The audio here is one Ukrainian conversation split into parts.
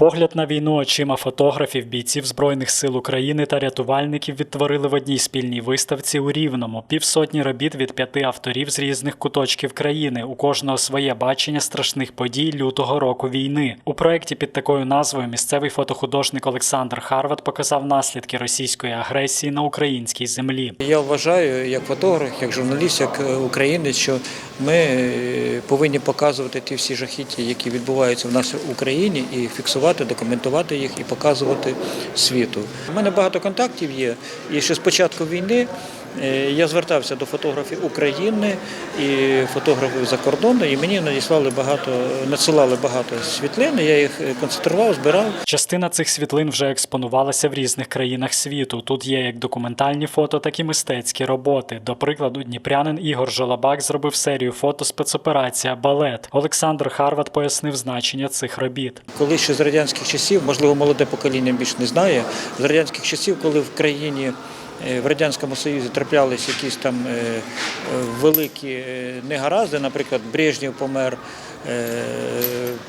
Погляд на війну очима фотографів, бійців Збройних сил України та рятувальників відтворили в одній спільній виставці у Рівному. Півсотні робіт від п'яти авторів з різних куточків країни. У кожного своє бачення страшних подій лютого року війни. У проєкті під такою назвою місцевий фотохудожник Олександр Харват показав наслідки російської агресії на українській землі. Я вважаю, як фотограф, як журналіст, як е, українець, що ми е, повинні показувати ті всі жахіття, які відбуваються в нас в Україні, і фіксувати, документувати їх і показувати світу. У мене багато контактів є, і ще з початку війни. е, Я звертався до фотографів України і фотографів за кордону, і мені надіслали багато, надсилали багато світлин. Я їх е, концентрував, збирав. Частина цих світлин вже експонувалася в різних країнах світу. Тут є як документальні фото, так і мистецькі роботи. До прикладу, дніпрянин Ігор Жолобак зробив серію фото спецоперація Балет. Олександр Харват пояснив значення цих робіт. Коли ще з радянських часів, можливо, молоде покоління більш не знає, з радянських часів, коли в країні в Радянському Союзі траплялись якісь там е, е, великі е, негаразди, наприклад, Брежнєв помер, е,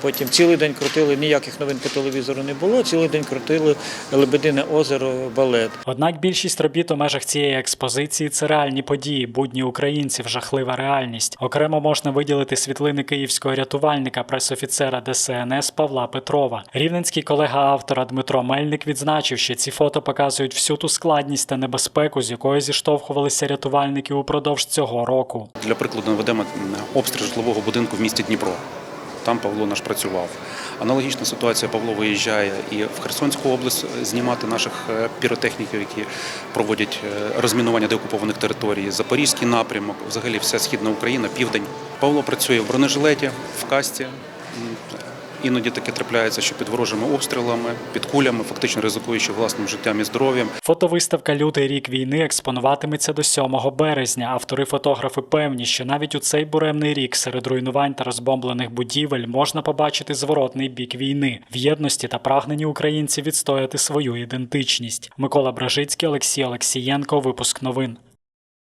потім цілий день крутили, ніяких новин по телевізору не було, цілий день крутили Лебедине озеро балет. Однак більшість робіт у межах цієї експозиції це реальні події, будні українців, жахлива реальність. Окремо можна виділити світлини київського рятувальника, пресофіцера ДСНС Павла Петрова. Рівненський колега автора Дмитро Мельник відзначив, що ці фото показують всю ту складність та небезпеку, з якою зіштовхувалися рятувальники упродовж цього року. Для прикладу наведемо обстріл житлового будинку в місті Дніпро. Там Павло наш працював. Аналогічна ситуація Павло виїжджає і в Херсонську область знімати наших е, піротехніків, які проводять е, розмінування деокупованих територій, Запорізький напрямок, взагалі вся східна Україна, південь. Павло працює в бронежилеті, в касті. Іноді таке трапляється, що під ворожими обстрілами, під кулями, фактично ризикуючи власним життям і здоров'ям. Фотовиставка Лютий рік війни експонуватиметься до 7 березня. Автори фотографи певні, що навіть у цей буремний рік серед руйнувань та розбомблених будівель можна побачити зворотний бік війни в єдності та прагненні українців відстояти свою ідентичність. Микола Бражицький, Олексій Олексієнко. Випуск новин.